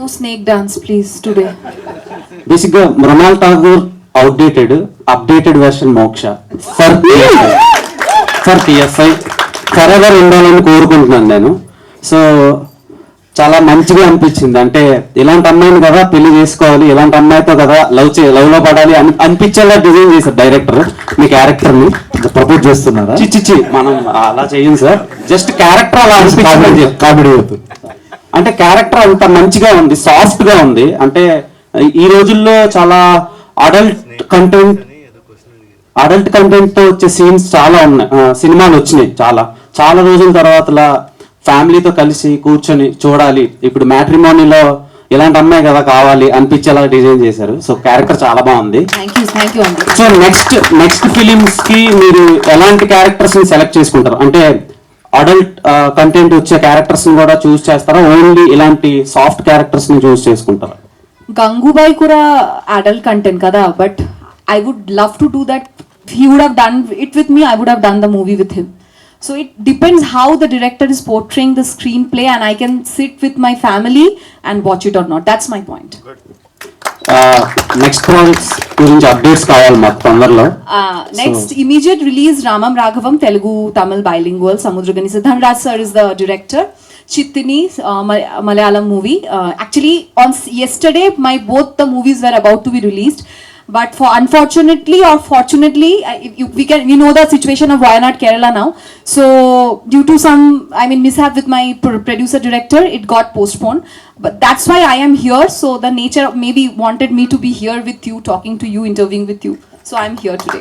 No snake dance, please, today. బేసిక్గా Mrunal Thakur outdated updated version Moksha for for TSI forever ఉండాలని కోరుకుంటున్నాను నేను. So చాలా మంచిగా అనిపించింది. అంటే ఇలాంటి అమ్మాయిని కదా పెళ్ళి చేసుకోవాలి ఇలాంటి అమ్మాయితో కదా లవ్ చే లవ్లో పడాలి అని అనిపించేలా డిజైన్ చేశారు డైరెక్టర్ మీ క్యారెక్టర్ని ప్రపోజ్ చేస్తున్నారా? చిచ్చి మనం అలా చేయం సార్ జస్ట్ క్యారెక్టర్ అలా అనిపించింది. కామెడీ అవుతుంది అంటే క్యారెక్టర్ అంత మంచిగా ఉంది సాఫ్ట్గా ఉంది. అంటే ఈ రోజుల్లో చాలా అడల్ట్ కంటెంట్ అడల్ట్ కంటెంట్తో వచ్చే సీన్స్ చాలా ఉన్నాయి. సినిమాలు వచ్చినాయి చాలా. చాలా రోజుల తర్వాత ఫ్యామిలీతో కలిసి కూర్చొని చూడాలి. ఇప్పుడు మ్యాట్రిమోనీలో ఇలాంటి అమ్మాయి కదా కావాలి అనిపించేలా డిజైన్ చేశారు. సో క్యారెక్టర్ చాలా బాగుంది. సో నెక్స్ట్ నెక్స్ట్ ఫిలిమ్స్కి మీరు ఎలాంటి క్యారెక్టర్స్ని సెలెక్ట్ చేసుకుంటారు? అంటే అడల్ట్ కంటెంట్ వచ్చే క్యారెక్టర్స్ని కూడా చూస్ చేస్తారా ఓన్లీ ఇలాంటి సాఫ్ట్ క్యారెక్టర్స్ని చూస్ చేసుకుంటారా Gangubai Kura adult content kada, but I would love to do that. If he would have done it with me, I would have done the movie with him. So it depends how the director is portraying the screenplay, and I can sit with my family and watch it or not. That's my point. Next projects గురించి updates కావాలి మాకు తొందరలో Uh, next, immediate release Ramam Raghavam, Telugu, Tamil bilingual. Samudragani Siddhan Raj sir is the director. Chittini, uh, Mal- Malayalam movie. Uh, actually, on yesterday, my both the movies were about to be released. But for unfortunately or fortunately, we can we know the situation of Wayanad Kerala now. So due to some I mean mishap with my pr- producer director, it got postponed. But that's why I am here. So the nature maybe wanted me to be here with you, talking to you, interviewing with you. So I'm here today.